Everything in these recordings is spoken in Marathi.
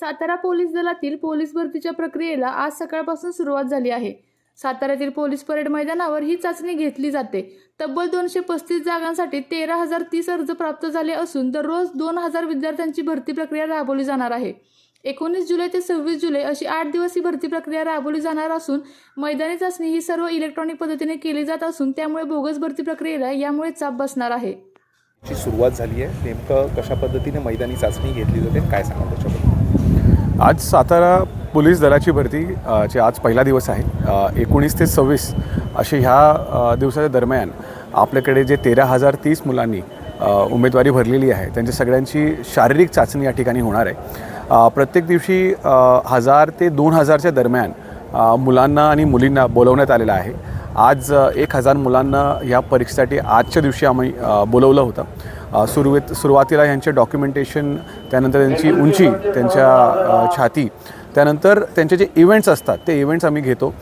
सातारा पोलीस दलातील पोलीस भरतीच्या प्रक्रियेला आज सकाळपासून सुरुवात झाली आहे. साताऱ्यातील पोलीस परेड मैदानावर ही चाचणी घेतली जाते. तब्बल दोनशे पस्तीस जागांसाठी तेरा हजार तीस अर्ज प्राप्त झाले असून दररोज दोन हजार विद्यार्थ्यांची भरती प्रक्रिया राबवली जाणार आहे. एकोणीस जुलै ते सव्वीस जुलै अशी आठ दिवस ही भरती प्रक्रिया राबवली जाणार असून मैदानी चाचणी ही सर्व इलेक्ट्रॉनिक पद्धतीने केली जात असून त्यामुळे बोगस भरती प्रक्रियेला यामुळे चाप बसणार आहे. सुरुवात झाली आहे. नेमकं कशा पद्धतीने मैदानी चाचणी घेतली जाते? काय सांगा त्याच्याबद्दल? आज सातारा पोलीस दलाची भरती चे आज पहिला दिवस आहे एकोणीस ते सव्वीस असे ह्या दिवसाच्या दरम्यान आपल्याकडे जे तेरा हजार तीस मुलांनी उमेदवारी भरलेली आहे त्यांच्या सगळ्यांची शारीरिक चाचणी या ठिकाणी होणार आहे. प्रत्येक दिवशी हजार ते दोन हजारच्या दरम्यान मुलांना आणि मुलींना बोलवण्यात आलेलं आहे. आज एक हजार मुलांना ह्या परीक्षेसाठी आजच्या दिवशी आम्ही बोलवलं होतं. सुरुवात सुरुवातीला यांचे डॉक्युमेंटेशन त्यानंतर त्यांची उंची त्यांच्या छाती त्यानंतर त्यांचे जे इव्हेंट्स असतात ते इव्हेंट्स आम्ही घेतो.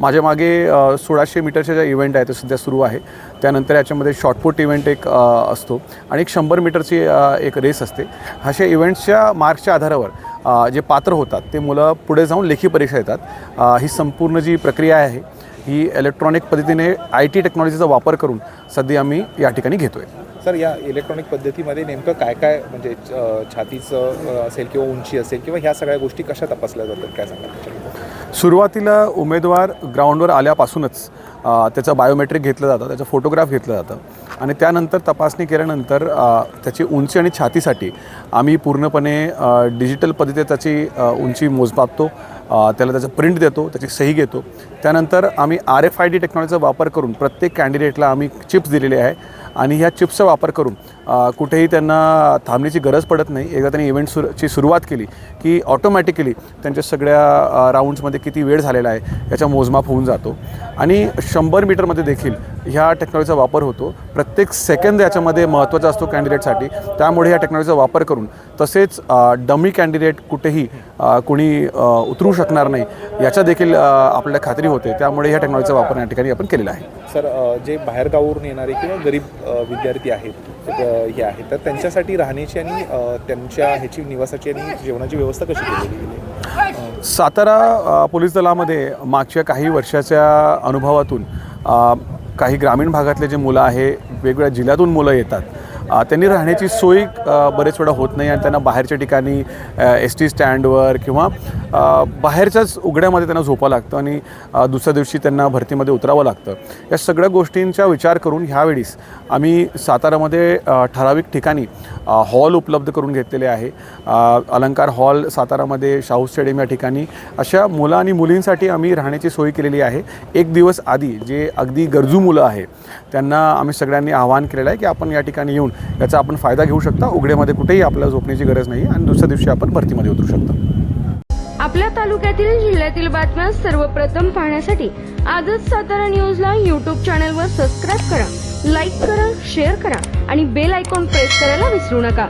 माझ्या मागे सोळाशे मीटरचे जे इव्हेंट आहे ते सध्या सुरू आहे. त्यानंतर याच्यामध्ये शॉर्टपुट इव्हेंट एक असतो आणि एक शंभर मीटरची एक रेस असते. अशा इव्हेंट्सच्या मार्क्सच्या आधारावर जे पात्र होतात ते मुलं पुढे जाऊन लेखी परीक्षा येतात ही संपूर्ण जी प्रक्रिया आहे ही इलेक्ट्रॉनिक पद्धतीने आय टी टेक्नॉलॉजीचा वापर करून सध्या आम्ही या ठिकाणी घेतो आहे सर या इलेक्ट्रॉनिक पद्धतीमध्ये नेमकं काय काय म्हणजे छातीचं असेल किंवा उंची असेल किंवा ह्या सगळ्या गोष्टी कशा तपासल्या जातात? काय सांगा सुरुवातीला उमेदवार ग्राउंडवर आल्यापासूनच त्याचं बायोमेट्रिक घेतलं जातं त्याचं फोटोग्राफ घेतलं जातं. आणि त्यानंतर तपासणी केल्यानंतर त्याची उंची आणि छातीसाठी आम्ही पूर्णपणे डिजिटल पद्धतीने त्याची उंची मोजमापतो त्याला त्याचं प्रिंट देतो त्याची सही घेतो. त्यानंतर आम्ही आर एफ आय डी टेक्नॉलॉजीचा वापर करून प्रत्येक कॅन्डिडेटला आम्ही चिप्स दिलेले आहे. आणि ह्या चिप्सचा वापर करून कुठेही त्यांना थांबण्याची गरज पडत नाही. एकदा त्यांनी इव्हेंट सुरू ची सुरुवात केली की ऑटोमॅटिकली त्यांच्या सगळ्या राऊंड्समध्ये किती वेळ झालेला आहे याचा मोजमाप होऊन जातो. आणि शंभर मीटरमध्ये देखील ह्या टेक्नॉलॉजीचा वापर होतो. प्रत्येक सेकंद याच्यामध्ये महत्त्वाचा असतो कॅन्डिडेटसाठी त्यामुळे ह्या टेक्नॉलॉजीचा वापर करून तसेच डमी कॅन्डिडेट कुठेही कुणी उतरू शकणार नाही याच्या देखील आपल्याला खात्री होते. त्यामुळे ह्या टेक्नॉलॉजीचा वापर या ठिकाणी आपण केलेला आहे. सर जे बाहेरगावावरून येणारे किंवा गरीब विद्यार्थी आहेत हे आहेत तर त्यांच्यासाठी राहण्याची आणि त्यांच्या ह्याची निवासाची आणि जेवणाची व्यवस्था कशी केली गेली सातारा पोलीस दलामध्ये मागच्या काही वर्षाच्या अनुभवातून काही ग्रामीण भागातले जे मुलं आहे वेगवेगळ्या जिल्ह्यातून मुलं येतात. त्यांनी राहण्याची सोय बरेच वेळा होत नाही आणि त्यांना बाहेरच्या ठिकाणी एस टी स्टँडवर किंवा बाहेरच्याच उघड्यामध्ये त्यांना झोपावं लागतं आणि दुसऱ्या दिवशी त्यांना भरतीमध्ये उतरावं लागतं. या सगळ्या गोष्टींचा विचार करून ह्यावेळीस आम्ही सातारामध्ये ठराविक ठिकाणी हॉल उपलब्ध करून घेतलेले आहे. अलंकार हॉल सातारामध्ये शाहू स्टेडियम या ठिकाणी अशा मुलं आणि मुलींसाठी आम्ही राहण्याची सोय केलेली आहे. एक दिवस आधी जे अगदी गरजू मुलं आहे त्यांना आम्ही सगळ्यांनी आवाहन केलेलं आहे की आपण या ठिकाणी येऊन याचा आपण फायदा घेऊ शकता. उघड्यामध्ये कुठेही आपल्याला झोपण्याची गरज नाही आणि दुसऱ्या दिवशी आपण भरतीमध्ये उतरू शकता. आपल्या तालुक्यातील जिल्ह्यातील बातम्या सर्वप्रथम पाहण्यासाठी आजच सातारा न्यूजला यूट्यूब चॅनलवर सबस्क्राईब करा लाईक करा शेअर करा आणि बेल आयकॉन प्रेस करायला विसरू नका.